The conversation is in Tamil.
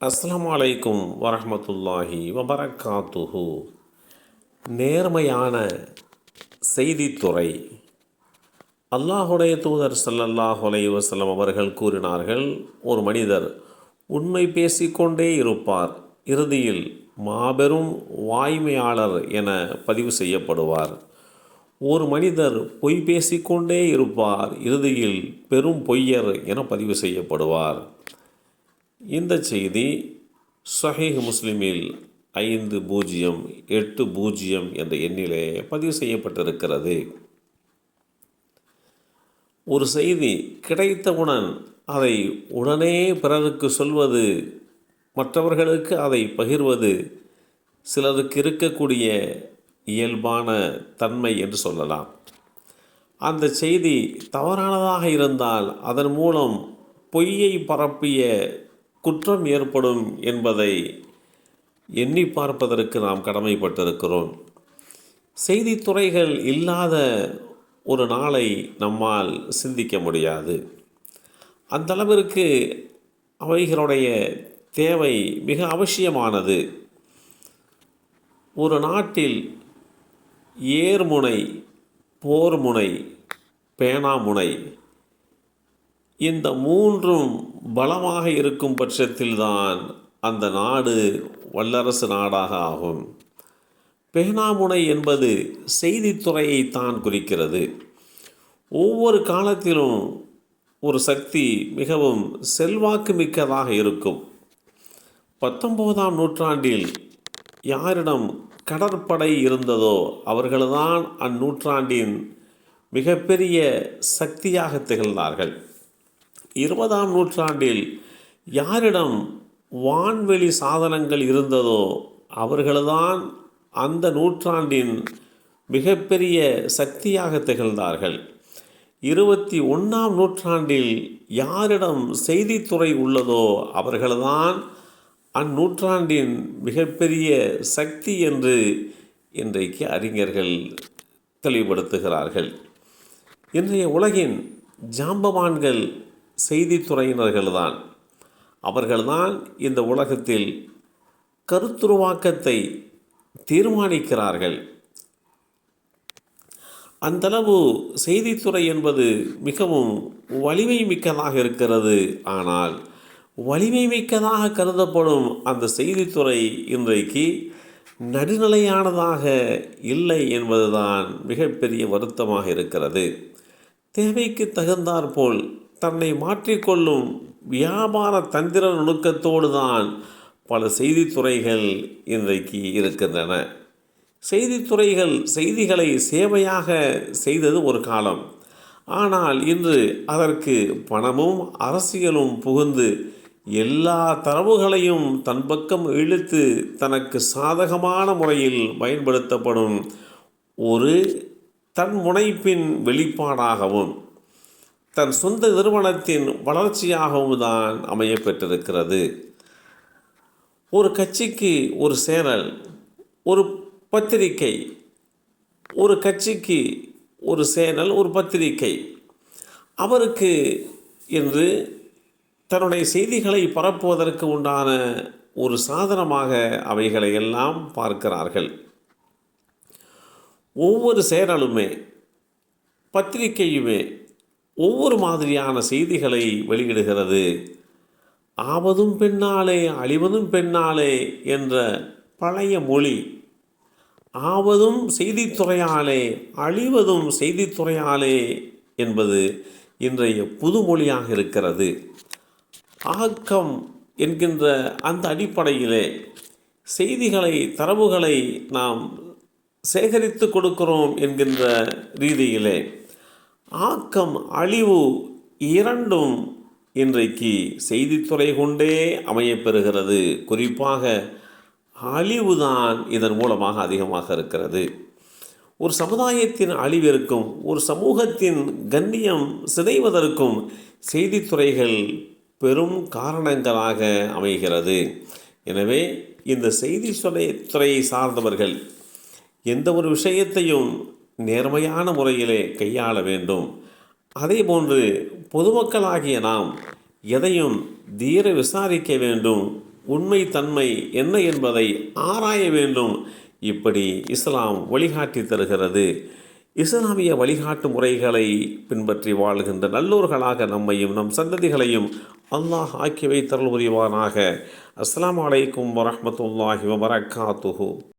அஸ்லாம் அலைக்கும் வரஹ்மத்துல்லாஹி வபரகாத்துஹு நேர்மையான செய்தித்துறை. அல்லாஹுடைய தூதர் ஸல்லல்லாஹு அலைஹி வஸல்லம் அவர்கள் கூறினார்கள் ஒரு மனிதர் உண்மை பேசிக்கொண்டே இருப்பார் இறுதியில் மாபெரும் வாய்மையாளர் என பதிவு செய்யப்படுவார். ஒரு மனிதர் பொய் பேசிக்கொண்டே இருப்பார் இறுதியில் பெரும் பொய்யர் என பதிவு செய்யப்படுவார். இந்த செய்தி சஹீஹ் முஸ்லிமில் ஐந்து பூஜ்ஜியம் எட்டு பூஜ்ஜியம் என்ற எண்ணிலே பதிவு செய்யப்பட்டிருக்கிறது. ஒரு செய்தி கிடைத்தவுடன் அதை உடனே பிறருக்கு சொல்வது மற்றவர்களுக்கு அதை பகிர்வது சிலருக்கு இருக்கக்கூடிய இயல்பான தன்மை என்று சொல்லலாம். அந்த செய்தி தவறானதாக இருந்தால் அதன் மூலம் பொய்யை பரப்பிய குற்றம் ஏற்படும் என்பதை எண்ணி பார்ப்பதற்கு நாம் கடமைப்பட்டிருக்கிறோம். செய்தித்துறைகள் இல்லாத ஒரு நாளை நம்மால் சிந்திக்க முடியாது. அந்த அளவிற்கு அவைகளுடைய தேவை மிக அவசியமானது. ஒரு நாட்டில் ஏர்முனை போர்முனை பேனாமுனை இந்த மூன்றும் பலமாக இருக்கும் பட்சத்தில்தான் அந்த நாடு வல்லரசு நாடாக ஆகும். பேனாமுனை என்பது செய்தித்துறையை தான் குறிக்கிறது. ஒவ்வொரு காலத்திலும் ஒரு சக்தி மிகவும் செல்வாக்கு மிக்கதாக இருக்கும். பத்தொம்போதாம் நூற்றாண்டில் யாரிடம் கடற்படை இருந்ததோ அவர்கள்தான் அந்நூற்றாண்டின் மிகப்பெரிய சக்தியாக திகழ்ந்தார்கள். இருபதாம் நூற்றாண்டில் யாரிடம் வான்வெளி சாதனங்கள் இருந்ததோ அவர்கள்தான் அந்த நூற்றாண்டின் மிகப்பெரிய சக்தியாக திகழ்ந்தார்கள். இருபத்தி ஒன்றாம் நூற்றாண்டில் யாரிடம் செய்தித்துறை உள்ளதோ அவர்கள்தான் அந்நூற்றாண்டின் மிகப்பெரிய சக்தி என்று இன்றைக்கு அறிஞர்கள் தெளிவுபடுத்துகிறார்கள். இன்றைய உலகின் ஜாம்பவான்கள் செய்தித்துறையினர்கள்தான். அவர்கள்தான் இந்த உலகத்தில் கருத்துருவாக்கத்தை தீர்மானிக்கிறார்கள். அந்தளவு செய்தித்துறை என்பது மிகவும் வலிமை மிக்கதாக இருக்கிறது. ஆனால் வலிமை மிக்கதாக கருதப்படும் அந்த செய்தித்துறை இன்றைக்கு நடுநிலையானதாக இல்லை என்பதுதான் மிகப்பெரிய வருத்தமாக இருக்கிறது. தேவைக்கு தகுந்தாற்போல் தன்னை மாற்றிக்கொள்ளும் வியாபார தந்திர நுணுக்கத்தோடு தான் பல செய்தித்துறைகள் இன்றைக்கு இருக்கின்றன. செய்தித்துறைகள் செய்திகளை சேவையாக செய்தது ஒரு காலம். ஆனால் இன்று அதற்கு பணமும் அரசியலும் புகுந்து எல்லா தரவுகளையும் தன் பக்கம் இழுத்து தனக்கு சாதகமான முறையில் பயன்படுத்தப்படும் ஒரு தன் முனைப்பின் வெளிப்பாடாகவும் தன் சொந்த நிறுவனத்தின் வளர்ச்சியாகவும் தான் அமையப்பெற்றிருக்கிறது. ஒரு கட்சிக்கு ஒரு சேனல் ஒரு பத்திரிகை ஒரு கட்சிக்கு ஒரு சேனல் ஒரு பத்திரிகை. அவருக்கு என்று தன்னுடைய செய்திகளை பரப்புவதற்கு உண்டான ஒரு சாதனமாக அவைகளை எல்லாம் பார்க்கிறார்கள். ஒவ்வொரு சேனலுமே பத்திரிகையுமே ஒவ்வொரு மாதிரியான செய்திகளை வெளியிடுகிறது. ஆவதும் பெண்ணாலே அழிவதும் பெண்ணாலே என்ற பழைய மொழி. ஆவதும் செய்தித்துறையாலே அழிவதும் செய்தித்துறையாலே என்பது இன்றைய புதுமொழியாக இருக்கிறது. ஆக்கம் என்கின்ற அந்த அடிப்படையிலே செய்திகளை தரவுகளை நாம் சேகரித்து கொடுக்கிறோம் என்கின்ற ரீதியிலே ஆக்கம் அழிவு இரண்டும் இன்றைக்கு செய்தித்துறை கொண்டே அமையப்பெறுகிறது. குறிப்பாக அழிவுதான் இதன் மூலமாக அதிகமாக இருக்கிறது. ஒரு சமுதாயத்தின் அழிவிற்கும் ஒரு சமூகத்தின் கண்ணியம் சிதைவதற்கும் செய்தித்துறைகள் பெரும் காரணங்களாக அமைகிறது. எனவே இந்த செய்தி துறையை சார்ந்தவர்கள் எந்த ஒரு விஷயத்தையும் நேர்மையான முறையிலே கையாள வேண்டும். அதே போன்று பொதுமக்களாகிய நாம் எதையும் தீர விசாரிக்க வேண்டும். உண்மை தன்மை என்ன என்பதை ஆராய வேண்டும். இப்படி இஸ்லாம் வழிகாட்டி தருகிறது. இஸ்லாமிய வழிகாட்டு முறைகளை பின்பற்றி வாழ்கின்ற நல்லோர்களாக நம்மையும் நம் சந்ததிகளையும் அல்லாஹ் ஆக்கி வைத்தல் புரிவானாக. அஸ்லாம் அலைக்கும் வரமத்துல்லாஹி வபரகாத்துஹு